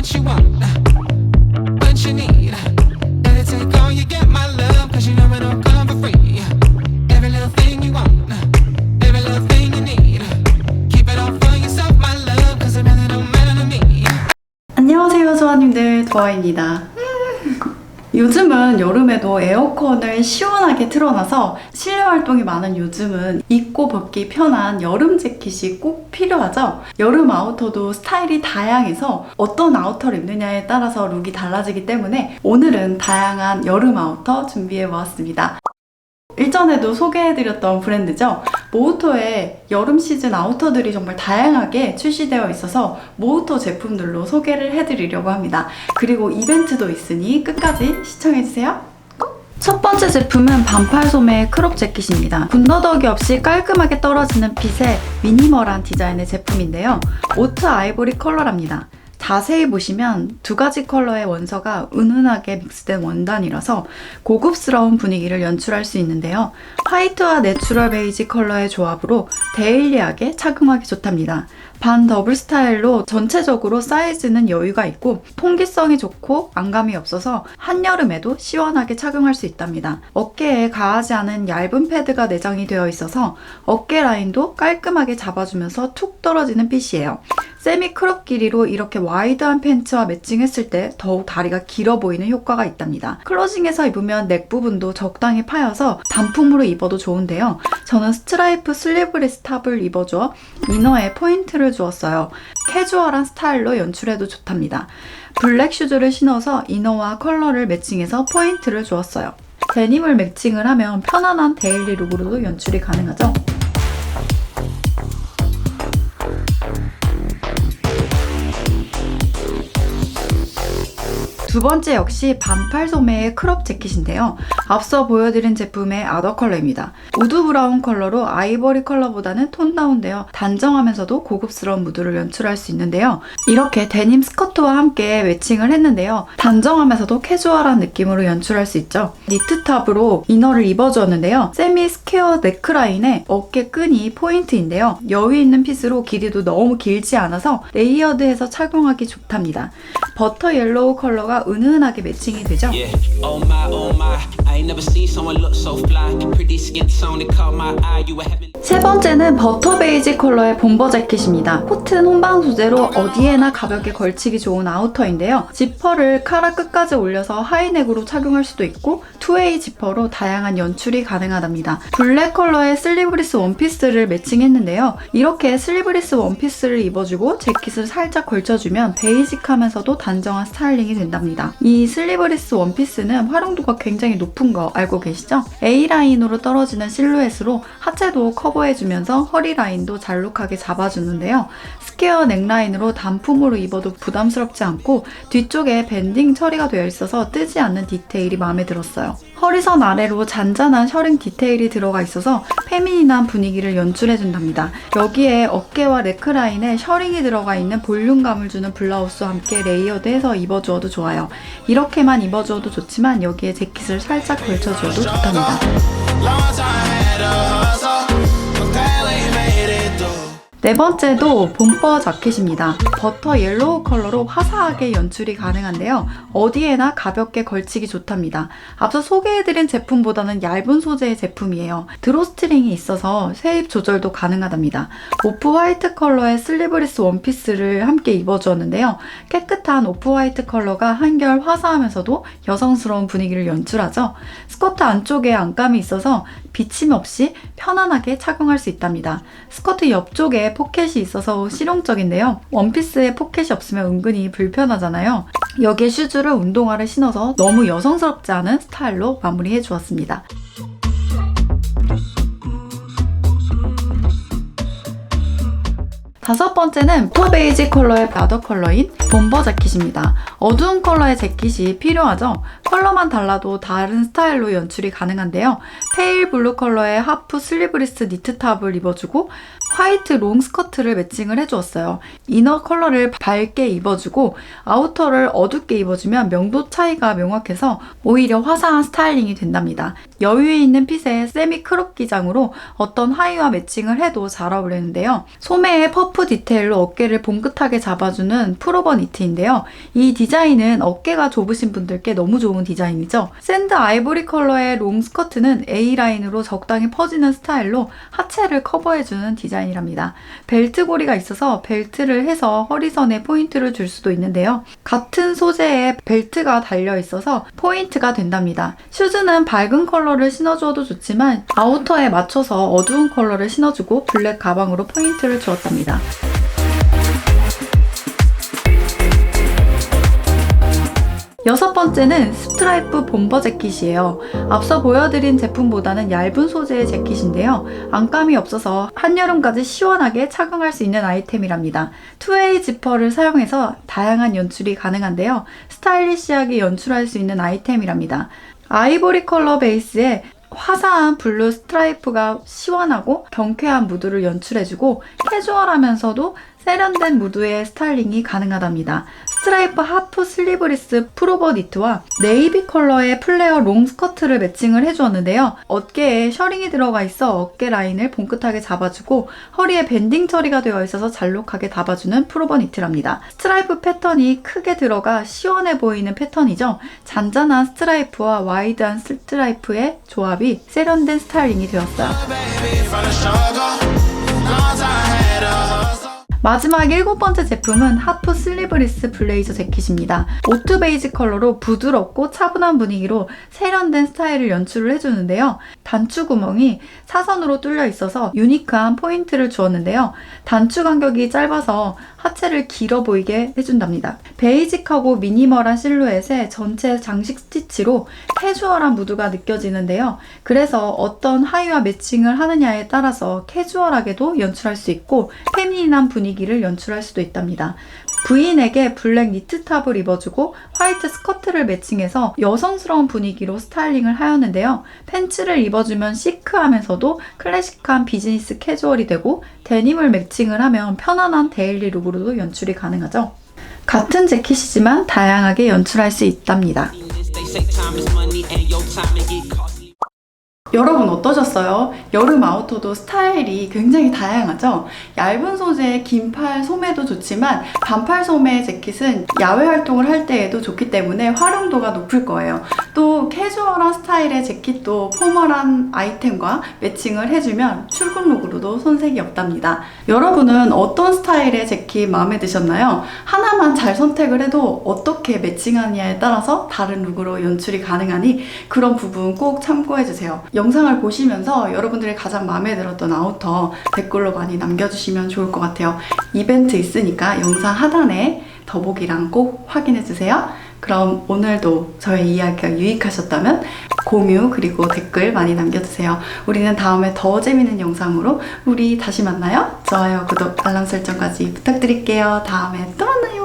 what you want, what you need. Gotta take all you get, my love, cause you know it don't come for free. Every little thing you want, every little thing you need. Keep it all for yourself, my love, cause it really don't matter to me. 안녕하세요, 조아님들. 도아입니다. 요즘은 여름에도 에어컨을 시원하게 틀어놔서 실내 활동이 많은 요즘은 입고 벗기 편한 여름 재킷이 꼭 필요하죠. 여름 아우터도 스타일이 다양해서 어떤 아우터를 입느냐에 따라서 룩이 달라지기 때문에 오늘은 다양한 여름 아우터 준비해 보았습니다. 일전에도 소개해드렸던 브랜드죠. 모우토의 여름 시즌 아우터들이 정말 다양하게 출시되어 있어서 모우토 제품들로 소개를 해드리려고 합니다. 그리고 이벤트도 있으니 끝까지 시청해주세요. 첫 번째 제품은 반팔 소매 크롭 재킷입니다. 군더더기 없이 깔끔하게 떨어지는 핏의 미니멀한 디자인의 제품인데요. 오트 아이보리 컬러랍니다. 자세히 보시면 두 가지 컬러의 원서가 은은하게 믹스된 원단이라서 고급스러운 분위기를 연출할 수 있는데요. 화이트와 내추럴 베이지 컬러의 조합으로 데일리하게 착용하기 좋답니다. 반 더블 스타일로 전체적으로 사이즈는 여유가 있고 통기성이 좋고 안감이 없어서 한여름에도 시원하게 착용할 수 있답니다. 어깨에 가하지 않은 얇은 패드가 내장이 되어 있어서 어깨 라인도 깔끔하게 잡아주면서 툭 떨어지는 핏이에요. 세미 크롭 길이로 이렇게 와이드한 팬츠와 매칭했을 때 더욱 다리가 길어 보이는 효과가 있답니다. 클로징해서 입으면 넥 부분도 적당히 파여서 단품으로 입어도 좋은데요. 저는 스트라이프 슬리브리스 탑을 입어줘 이너에 포인트를 주었어요. 캐주얼한 스타일로 연출해도 좋답니다. 블랙 슈즈를 신어서 이너와 컬러를 매칭해서 포인트를 주었어요. 데님을 매칭을 하면 편안한 데일리 룩으로도 연출이 가능하죠. 두 번째 역시 반팔 소매의 크롭 재킷인데요. 앞서 보여드린 제품의 아더 컬러입니다. 우드 브라운 컬러로 아이보리 컬러보다는 톤 다운되어 단정하면서도 고급스러운 무드를 연출할 수 있는데요. 이렇게 데님 스커트와 함께 매칭을 했는데요. 단정하면서도 캐주얼한 느낌으로 연출할 수 있죠. 니트 탑으로 이너를 입어주었는데요. 세미 스퀘어 네크라인에 어깨 끈이 포인트인데요. 여유 있는 핏으로 길이도 너무 길지 않아서 레이어드해서 착용하기 좋답니다. 버터 옐로우 컬러가 은은하게 매칭이 되죠. Yeah. Oh my, oh my. 세 번째는 버터 베이지 컬러의 bomber 재킷입니다. 코튼 혼방 소재로 어디에나 가볍게 걸치기 좋은 아우터인데요. 지퍼를 카라 끝까지 올려서 하이넥으로 착용할 수도 있고 투웨이 지퍼로 다양한 연출이 가능하답니다. 블랙 컬러의 슬리브리스 원피스를 매칭했는데요. 이렇게 슬리브리스 원피스를 입어주고 재킷을 살짝 걸쳐주면 베이직하면서도 단정한 스타일링이 된답니다. 이 슬리브리스 원피스는 활용도가 굉장히 높은 거 알고 계시죠? A라인으로 떨어지는 실루엣으로 하체도 커버해주면서 허리 라인도 잘록하게 잡아주는데요. 스퀘어 넥라인으로 단품으로 입어도 부담스럽지 않고 뒤쪽에 밴딩 처리가 되어 있어서 뜨지 않는 디테일이 마음에 들었어요. 허리선 아래로 잔잔한 셔링 디테일이 들어가 있어서 페미닌한 분위기를 연출해준답니다. 여기에 어깨와 네크라인에 셔링이 들어가 있는 볼륨감을 주는 블라우스와 함께 레이어드해서 입어주어도 좋아요. 이렇게만 입어주어도 좋지만 여기에 재킷을 살짝 걸쳐주어도 좋답니다. 네 번째도 봄버 자켓입니다. 버터 옐로우 컬러로 화사하게 연출이 가능한데요. 어디에나 가볍게 걸치기 좋답니다. 앞서 소개해드린 제품보다는 얇은 소재의 제품이에요. 드로스트링이 있어서 세입 조절도 가능하답니다. 오프 화이트 컬러의 슬리브리스 원피스를 함께 입어주었는데요. 깨끗한 오프 화이트 컬러가 한결 화사하면서도 여성스러운 분위기를 연출하죠. 스커트 안쪽에 안감이 있어서 비침 없이 편안하게 착용할 수 있답니다. 스커트 옆쪽에 포켓이 있어서 실용적인데요. 원피스에 포켓이 없으면 은근히 불편하잖아요. 여기에 슈즈를 운동화를 신어서 너무 여성스럽지 않은 스타일로 마무리해 주었습니다. 다섯 번째는 포 베이지 컬러의 바더 컬러인 bomber 재킷입니다. 어두운 컬러의 재킷이 필요하죠? 컬러만 달라도 다른 스타일로 연출이 가능한데요. 페일 블루 컬러의 하프 슬리브리스 니트 탑을 입어주고 화이트 롱 스커트를 매칭을 해주었어요. 이너 컬러를 밝게 입어주고 아우터를 어둡게 입어주면 명도 차이가 명확해서 오히려 화사한 스타일링이 된답니다. 여유에 있는 핏의 세미 크롭 기장으로 어떤 하의와 매칭을 해도 잘 어울리는데요. 소매의 퍼프 디테일로 어깨를 봉긋하게 잡아주는 풀오버 니트인데요. 이 디자인은 어깨가 좁으신 분들께 너무 좋은 디자인이죠. 샌드 아이보리 컬러의 롱 스커트는 A라인으로 적당히 퍼지는 스타일로 하체를 커버해주는 디자인이랍니다. 벨트 고리가 있어서 벨트를 해서 허리선에 포인트를 줄 수도 있는데요. 같은 소재에 벨트가 달려 있어서 포인트가 된답니다. 슈즈는 밝은 컬러 를 신어주어도 좋지만 아우터에 맞춰서 어두운 컬러를 신어주고 블랙 가방으로 포인트를 주었답니다. 여섯 번째는 스트라이프 bomber 재킷이에요. 앞서 보여드린 제품보다는 얇은 소재의 재킷인데요. 안감이 없어서 한여름까지 시원하게 착용할 수 있는 아이템이랍니다. 투웨이 지퍼를 사용해서 다양한 연출이 가능한데요. 스타일리시하게 연출할 수 있는 아이템이랍니다. 아이보리 컬러 베이스에 화사한 블루 스트라이프가 시원하고 경쾌한 무드를 연출해주고 캐주얼하면서도 세련된 무드의 스타일링이 가능하답니다. 스트라이프 하프 슬리브리스 풀오버 니트와 네이비 컬러의 플레어 롱 스커트를 매칭을 해주었는데요. 어깨에 셔링이 들어가 있어 어깨 라인을 봉긋하게 잡아주고 허리에 밴딩 처리가 되어 있어서 잘록하게 잡아주는 풀오버 니트랍니다. 스트라이프 패턴이 크게 들어가 시원해 보이는 패턴이죠. 잔잔한 스트라이프와 와이드한 스트라이프의 조합이 세련된 스타일링이 되었어요. 마지막 일곱 번째 제품은 하프 슬리브리스 블레이저 재킷입니다. 오트 베이지 컬러로 부드럽고 차분한 분위기로 세련된 스타일을 연출을 해주는데요. 단추 구멍이 사선으로 뚫려 있어서 유니크한 포인트를 주었는데요. 단추 간격이 짧아서 하체를 길어 보이게 해준답니다. 베이직하고 미니멀한 실루엣에 전체 장식 스티치로 캐주얼한 무드가 느껴지는데요. 그래서 어떤 하의와 매칭을 하느냐에 따라서 캐주얼하게도 연출할 수 있고 페미닌한 분위기를 연출할 수도 있답니다. 부인에게 블랙 니트 탑을 입어주고 화이트 스커트를 매칭해서 여성스러운 분위기로 스타일링을 하였는데요. 팬츠를 입어주면 시크하면서도 클래식한 비즈니스 캐주얼이 되고 데님을 매칭을 하면 편안한 데일리 룩으로 도 연출이 가능하죠. 같은 재킷이지만 다양하게 연출할 수 있답니다. 여러분 어떠셨어요? 여름 아우터도 스타일이 굉장히 다양하죠? 얇은 소재의 긴팔 소매도 좋지만 반팔 소매 재킷은 야외 활동을 할 때에도 좋기 때문에 활용도가 높을 거예요. 또 캐주얼한 스타일의 재킷도 포멀한 아이템과 매칭을 해주면 출근 룩으로도 손색이 없답니다. 여러분은 어떤 스타일의 재킷 마음에 드셨나요? 하나만 잘 선택을 해도 어떻게 매칭하느냐에 따라서 다른 룩으로 연출이 가능하니 그런 부분 꼭 참고해주세요. 영상을 보시면서 여러분들이 가장 마음에 들었던 아우터 댓글로 많이 남겨주시면 좋을 것 같아요. 이벤트 있으니까 영상 하단에 더보기랑 꼭 확인해주세요. 그럼 오늘도 저의 이야기가 유익하셨다면 공유 그리고 댓글 많이 남겨주세요. 우리는 다음에 더 재밌는 영상으로 우리 다시 만나요. 좋아요, 구독, 알람 설정까지 부탁드릴게요. 다음에 또 만나요.